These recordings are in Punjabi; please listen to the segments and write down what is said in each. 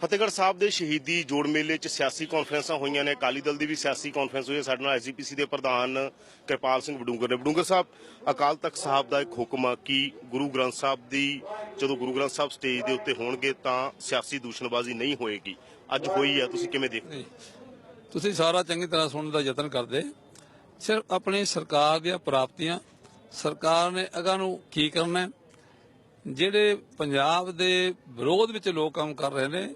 ਫਤਿਹਗੜ੍ਹ ਸਾਹਿਬ ਦੇ ਸ਼ਹੀਦੀ ਜੋੜ ਮੇਲੇ 'ਚ ਸਿਆਸੀ ਕਾਨਫਰੰਸਾਂ ਹੋਈਆਂ ਨੇ। ਅਕਾਲੀ ਦਲ ਦੀ ਵੀ ਸਿਆਸੀ ਕਾਨਫਰੰਸ ਹੋਈ ਹੈ। ਸਾਡੇ ਨਾਲ ਐਸਜੀਪੀਸੀ ਦੇ ਪ੍ਰਧਾਨ ਕਿਰਪਾਲ ਸਿੰਘ ਬਡੂੰਗਰ ਨੇ। ਬਡੂੰਗਰ ਸਾਹਿਬ ਅਕਾਲ ਤਖਤ ਸਾਹਿਬ ਦਾ ਇੱਕ ਹੁਕਮ ਆ ਕਿ ਗੁਰੂ ਗ੍ਰੰਥ ਸਾਹਿਬ ਦੀ ਜਦੋਂ ਗੁਰੂ ਗ੍ਰੰਥ ਸਾਹਿਬ ਸਟੇਜ ਦੇ ਉੱਤੇ ਹੋਣਗੇ ਤਾਂ ਸਿਆਸੀ ਦੂਸ਼ਣਬਾਜ਼ੀ ਨਹੀਂ ਹੋਏਗੀ। ਅੱਜ ਹੋਈ ਹੈ। ਤੁਸੀਂ ਕਿਵੇਂ ਦੇਖਦੇ ਤੁਸੀਂ ਸਾਰਾ ਚੰਗੀ ਤਰ੍ਹਾਂ ਸੁਣਨ ਦਾ ਯਤਨ ਕਰਦੇ। ਸਿਰਫ ਆਪਣੀ ਸਰਕਾਰ ਦੀਆਂ ਪ੍ਰਾਪਤੀਆਂ। ਸਰਕਾਰ ਨੇ ਅਗਾਂ ਨੂੰ ਕੀ ਕਰਨਾ ਹੈ, ਜਿਹੜੇ ਪੰਜਾਬ ਦੇ ਵਿਰੋਧ ਵਿੱਚ ਲੋਕ ਕੰਮ ਕਰ ਰਹੇ ਨੇ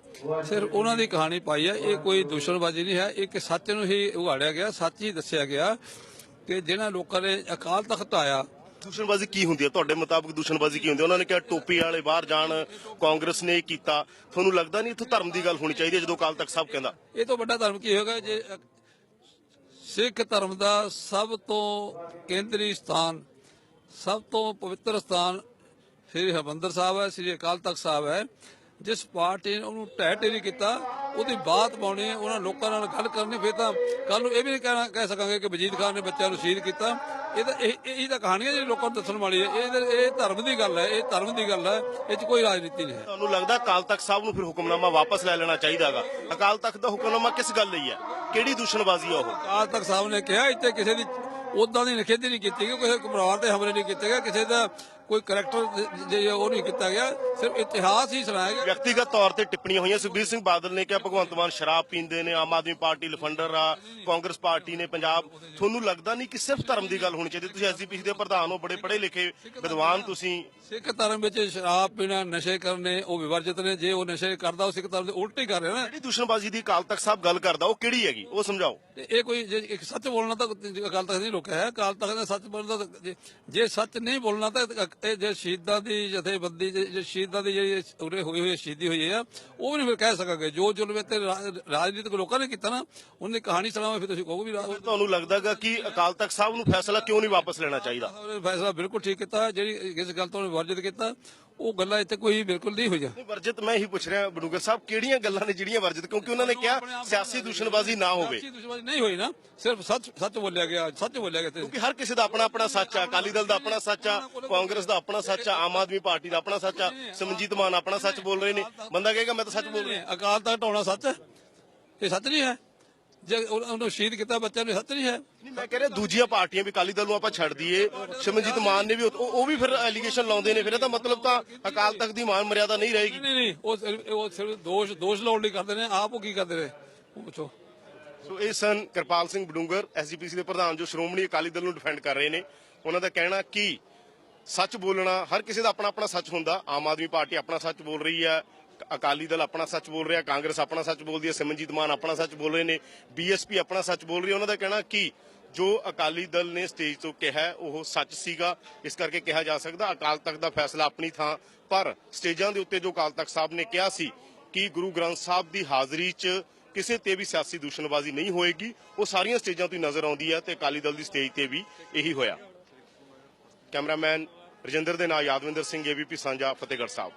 ਸਿਰਫ ਉਹਨਾਂ ਦੀ ਕਹਾਣੀ ਪਾਈ ਹੈ ਇਹ ਕੋਈ ਦੁਸ਼ਮਣਬਾਜ਼ੀ ਨਹੀਂ ਹੈ ਇੱਕ ਸੱਚ ਨੂੰ ਹੀ ਉਘਾੜਿਆ ਗਿਆ ਸੱਚ ਹੀ ਦੱਸਿਆ ਗਿਆ ਕਿ ਜਿਹਨਾਂ ਲੋਕਾਂ ਨੇ ਅਕਾਲ ਤਖਤ ਆਇਆ। ਦੂਸ਼ਣਬਾਜ਼ੀ ਕੀ ਹੁੰਦੀ ਹੈ? ਤੁਹਾਡੇ ਮੁਤਾਬਕ ਦੂਸ਼ਣਬਾਜ਼ੀ ਕੀ ਹੁੰਦੀ ਹੈ? ਉਹਨਾਂ ਨੇ ਕਿਹਾ ਟੋਪੀ ਵਾਲੇ ਬਾਹਰ ਜਾਣ ਕਾਂਗਰਸ ਨੇ ਕੀਤਾ। ਤੁਹਾਨੂੰ ਲੱਗਦਾ ਨਹੀਂ ਇੱਥੋਂ ਧਰਮ ਦੀ ਗੱਲ ਹੋਣੀ ਚਾਹੀਦੀ ਹੈ ਜਦੋਂ ਅਕਾਲ ਤਖਤ ਸਾਹਿਬ ਕਹਿੰਦਾ? ਇਹ ਤੋਂ ਵੱਡਾ ਧਰਮ ਕੀ ਹੋਗਾ ਜੇ ਸਿੱਖ ਧਰਮ ਦਾ ਸਭ ਤੋਂ ਕੇਂਦਰੀ ਸਥਾਨ ਸਭ ਤੋਂ ਪਵਿੱਤਰ ਸਥਾਨ ਸ੍ਰੀ ਹਰਿਮੰਦਰ ਸਾਹਿਬ ਹੈ ਸ੍ਰੀ ਅਕਾਲ ਤਖਤ ਸਾਹਿਬ ਹੈ। ਜਿਸ ਪਾਰਟੀ ਨੇ ਉਹਨੂੰ ਢਹਿ ਢੇਰੀ ਕੀਤਾ ਉਹਦੀ ਬਾਤ ਪਾਉਣੀ ਹੈ ਉਹਨਾਂ ਲੋਕਾਂ ਨਾਲ ਗੱਲ ਕਰਨੀ ਫਿਰ ਤਾਂ ਕੱਲ ਨੂੰ ਇਹ ਵੀ ਨਹੀਂ ਕਹਿਣਾ ਕਹਿ ਸਕਾਂਗੇ ਕਿ ਵਜੀਦ ਖਾਨ ਨੇ ਬੱਚਿਆਂ ਨੂੰ ਸ਼ਹੀਦ ਕੀਤਾ। ਇਹ ਤਾਂ ਇਹ ਇਹ ਤਾਂ ਕਹਾਣੀ ਹੈ ਜਿਹੜੀ ਲੋਕਾਂ ਨੂੰ ਦੱਸਣ ਵਾਲੀ ਹੈ। ਇਹ ਇਹ ਧਰਮ ਦੀ ਗੱਲ ਹੈ ਇਹ ਧਰਮ ਦੀ ਗੱਲ ਹੈ ਇਹ 'ਚ ਕੋਈ ਰਾਜਨੀਤੀ ਨਹੀਂ ਹੈ। ਤੁਹਾਨੂੰ ਲੱਗਦਾ ਅਕਾਲ ਤਖਤ ਸਾਹਿਬ ਨੂੰ ਫਿਰ ਹੁਕਮਨਾਮਾ ਵਾਪਸ ਲੈ ਲੈਣਾ ਚਾਹੀਦਾਗਾ? ਅਕਾਲ ਤਖਤ ਦਾ ਹੁਕਮਨਾਮਾ ਕਿਸ ਗੱਲ ਲਈ ਹੈ? ਕਿਹੜੀ ਦੂਸ਼ਣਬਾਜ਼ੀ ਆ ਉਹ? ਅਕਾਲ ਤਖਤ ਸਾਹਿਬ ਨੇ ਕਿਹਾ ਇੱਥੇ ਕਿਸੇ ਦੀ ਉਦਾਂ ਦੀ ਨਿਖੇਧੀ ਨਹੀਂ ਕੀਤੀ ਗਈ ਕਿਸੇ ਪਰਿਵਾਰ ਤੇ ਹਮਲੇ ਨਹੀਂ ਕੀਤੇ ਗਏ ਕਿਸੇ ਦਾ ਕੋਈ ਕਰੈਕਟਰ ਜੇ ਉਹ ਨਹੀਂ ਕੀਤਾ ਗਿਆ ਸਿਰਫ ਇਤਿਹਾਸ ਹੀ ਸੁਣਾਇਆ ਗਿਆ। ਵਿਅਕਤੀਗਤ ਤੌਰ ਤੇ ਟਿੱਪਣੀਆਂ ਹੋਈਆਂ। ਸੁਖਬੀਰ ਸਿੰਘ ਬਾਦਲ ਨੇ ਕਿਹਾ ਭਗਵੰਤ ਮਾਨ ਸ਼ਰਾਬ ਪੀਂਦੇ ਨੇ ਆਮ ਆਦਮੀ ਪਾਰਟੀ ਲਫੰਡਰ ਆ ਕਾਂਗਰਸ ਪਾਰਟੀ ਨੇ ਪੰਜਾਬ। ਤੁਹਾਨੂੰ ਲੱਗਦਾ ਨਹੀਂ ਕਿ ਸਿਰਫ ਧਰਮ ਦੀ ਗੱਲ ਹੋਣੀ ਚਾਹੀਦੀ? ਤੁਸੀਂ ਐਸਜੀਪੀਸੀ ਦੇ ਪ੍ਰਧਾਨ ਹੋ ਬੜੇ ਪੜ੍ਹੇ ਲਿਖੇ ਵਿਦਵਾਨ ਤੁਸੀਂ। ਸਿੱਖ ਧਰਮ ਵਿੱਚ ਸ਼ਰਾਬ ਪੀਣਾ ਨਸ਼ੇ ਕਰਨੇ ਉਹ ਵਿਵਰਜਿਤ ਨੇ। ਜੇ ਉਹ ਨਸ਼ੇ ਕਰਦਾ ਉਹ ਸਿੱਖ ਧਰਮ ਦੇ ਉਲਟ ਹੀ ਕਰ ਰਿਹਾ ਨਾ। ਜਿਹੜੀ ਦੂਸ਼ਣਬਾਜ਼ੀ ਦੀ ਅਕਾਲ ਤਖਤ ਸਾਹਿਬ ਗੱਲ ਕਰਦਾ ਉਹ ਕਿਹੜੀ ਹੈਗੀ? ਉਹ ਸਮਝਾਓ। ਤੇ ਇਹ ਕੋਈ ਜੇ ਇੱਕ ਸੱਚ ਬੋਲਣਾ ਤਾਂ ਅਕਾਲ ਤਖਤ ਨਹੀਂ ਰੋਕਿਆ ਹੈ। ਅਕਾਲ ਤਖਤ ਨੇ ਸੱਚ ਜੇ- ਜੇ ਸੱਚ ਨਹੀਂ ਬੋਲਣਾ ਤਾਂ ਇਹ ਜੇ ਸ਼ਹੀਦਾਂ ਦੀ ਜਥੇਬੰਦੀ ਜੇ ਸ਼ਹੀਦਾਂ ਦੀ ਜਿਹੜੀ ਉਰੇ ਹੋਈ ਹੋਈ ਸ਼ਹੀਦੀ ਹੋਈ ਹੈ ਉਹ ਵੀ ਨਹੀਂ ਫਿਰ ਕਹਿ ਸਕਾਂਗੇ ਜੋ ਜ਼ੁਲਮ ਤੇ ਰਾਜਨੀਤਿਕ ਲੋਕਾਂ ਨੇ ਕੀਤਾ ਨਾ ਉਹਨੇ ਕਹਾਣੀ ਸੁਣਾਵੇ ਫਿਰ ਤੁਸੀਂ ਕਹੋਗੇ ਵੀ ਤੁਹਾਨੂੰ ਲੱਗਦਾਗਾ ਕਿ ਅਕਾਲ ਤਖਤ ਸਾਹਿਬ ਨੂੰ ਫੈਸਲਾ ਕਿਉਂ ਨਹੀਂ ਵਾਪਸ ਲੈਣਾ ਚਾਹੀਦਾ? ਫੈਸਲਾ ਬਿਲਕੁਲ ਠੀਕ ਕੀਤਾ ਜਿਹੜੀ ਇਸ ਗੱਲ ਤੋਂ ਵਰਜਿਤ ਕੀਤਾ ਉਹ ਗੱਲਾਂ ਇੱਥੇ ਕੋਈ ਬਿਲਕੁਲ ਨਹੀਂ ਹੋਈਆਂ। ਨਹੀਂ ਵਰਜਿਤ ਮੈਂ ਹੀ ਪੁੱਛ ਰਿਹਾ ਬਡੂਗਰ ਸਾਹਿਬ ਕਿਹੜੀਆਂ ਗੱਲਾਂ ਨੇ ਜਿਹੜੀਆਂ ਵਰਜਿਤ ਕਿਉਂਕਿ ਉਹਨਾਂ ਨੇ ਕਿਹਾ ਸਿਆਸੀ ਦੂਸ਼ਣਬਾਜ਼ੀ ਨਾ ਹੋਵੇ। ਸਿਆਸੀ ਨਹੀਂ ਹੋਈ ਨਾ ਸਿਰਫ ਸੱਚ ਸੱਚ ਬੋਲਿਆ ਗਿਆ ਸੱਚ ਬੋਲਿਆ ਗਿਆ। ਕਿਉਂਕਿ ਹਰ ਕਿਸੇ ਦਾ ਆਪਣਾ ਆਪਣਾ ਸੱਚ ਆ ਅਕਾਲੀ ਦਲ ਦਾ ਆਪਣਾ ਸੱਚ ਆ ਕਾਂਗਰਸ ਦਾ ਆਪਣਾ ਸੱਚ ਆ ਆਮ ਆਦਮੀ ਪਾਰਟੀ ਦਾ ਆਪਣਾ ਸੱਚ ਆ ਸਮਜੀਤ ਮਾਨ ਆਪਣਾ ਸੱਚ ਬੋਲ ਰਹੇ ਨੇ। ਬੰਦਾ ਕਹੇਗਾ ਮੈਂ ਤਾਂ ਸੱਚ ਬੋਲ ਰਿਹਾ ਅਕਾਲ ਤਖਤ ਢਾਉਣਾ ਸੱਚ ਹੈ। ਇਹ ਸੱਚ ਨਹੀਂ ਹੈ। ਜੇ ਉਹ- ਉਹਨੂੰ ਸ਼ਹੀਦ ਕੀਤਾ ਬੱਚਿਆਂ ਨੂੰ ਸੱਚ ਨਹੀਂ ਹੈ। ਨਹੀਂ ਮੈਂ ਕਹਿ ਰਿਹਾ ਦੂਜੀਆਂ ਪਾਰਟੀਆਂ ਵੀ ਅਕਾਲੀ ਦਲ ਨੂੰ ਆਪਾਂ ਛੱਡ ਦਈਏ। ਸਿਮਰਜੀਤ ਮਾਨ ਨੇ ਵੀ ਉਹ ਵੀ ਫਿਰ ਐਲੀਗੇਸ਼ਨ ਲਾਉਂਦੇ ਨੇ ਫਿਰ। ਇਹਦਾ ਮਤਲਬ ਤਾਂ ਅਕਾਲ ਤਖਤ ਦੀ ਮਾਨ ਮਰਿਆਦਾ ਨਹੀਂ ਰਹੇਗੀ। ਨਹੀਂ ਨਹੀਂ ਉਹ ਸਿਰਫ- ਉਹ ਸਿਰਫ ਦੋਸ਼ ਦੋਸ਼ ਲਾਉਣ ਲਈ ਕਰਦੇ ਨੇ। ਆਪ ਉਹ ਕੀ ਕਰਦੇ ਨੇ? ਉਹ ਪੁੱਛੋ। ਸੋ ਇਹ ਸਨ ਕਿਰਪਾਲ ਸਿੰਘ ਬਡੂੰਗਰ ਐਸਜੀਪੀਸੀ ਦੇ ਪ੍ਰਧਾਨ ਜੋ ਸ਼੍ਰੋਮਣੀ ਅਕਾਲੀ ਦਲ ਨੂੰ ਡਿਫੈਂਡ ਕਰ ਰਹੇ ਨੇ। ਉਹਨਾਂ ਦਾ ਕਹਿਣਾ ਕਿ ਸੱਚ ਬੋਲਣਾ ਹਰ ਕਿਸੇ ਦਾ ਆਪਣਾ ਆਪਣਾ ਸੱਚ ਹੁੰਦਾ। ਆਮ ਆਦਮੀ ਪਾਰਟੀ ਆਪਣਾ ਸੱਚ ਬੋਲ ਰਹੀ ਹੈ। ਅਕਾਲੀ ਦਲ ਆਪਣਾ ਸੱਚ ਬੋਲ ਰਿਹਾ, ਕਾਂਗਰਸ ਆਪਣਾ ਸੱਚ ਬੋਲਦੀ ਹੈ ਸਿਮਰਜੀਤ ਮਾਨ ਆਪਣਾ ਸੱਚ ਬੋਲ ਰਹੇ ਨੇ, ਬੀਐਸਪੀ ਆਪਣਾ ਸੱਚ ਬੋਲ ਰਹੀ ਹੈ। ਉਹਨਾਂ ਦਾ ਕਹਿਣਾ ਕਿ ਜੋ ਅਕਾਲੀ ਦਲ ਨੇ ਸਟੇਜ ਤੋਂ ਕਿਹਾ ਉਹ ਸੱਚ ਸੀਗਾ। ਇਸ ਕਰਕੇ ਕਿਹਾ ਜਾ ਸਕਦਾ, ਅਕਾਲ ਤਖਤ ਦਾ ਫੈਸਲਾ ਆਪਣੀ ਥਾਂ ਪਰ ਸਟੇਜਾਂ ਦੇ ਉੱਤੇ ਜੋ ਅਕਾਲ ਤਖਤ ਸਾਹਿਬ ਨੇ ਕਿਹਾ ਸੀ ਕਿ ਗੁਰੂ ਗ੍ਰੰਥ ਸਾਹਿਬ ਦੀ ਹਾਜ਼ਰੀ 'ਚ ਕਿਸੇ ਤੇ ਵੀ ਸਿਆਸੀ ਦੂਸ਼ਣਬਾਜ਼ੀ ਨਹੀਂ ਹੋਏਗੀ, ਉਹ ਸਾਰੀਆਂ ਸਟੇਜਾਂ ਤੋਂ ਹੀ ਨਜ਼ਰ ਆਉਂਦੀ ਹੈ ਤੇ ਅਕਾਲੀ ਦਲ ਦੀ ਸਟੇਜ ਤੇ ਵੀ ਇਹੀ ਹੋਇਆ। ਕੈਮਰਾਮੈਨ ਰਜਿੰਦਰ ਦੇ ਨਾਲ ਯਾਦਵਿੰਦਰ ਸਿੰਘ, ਏਬੀਪੀ ਸਾਂਝਾ, ਫਤਿਹਗੜ੍ਹ ਸਾਹਿਬ।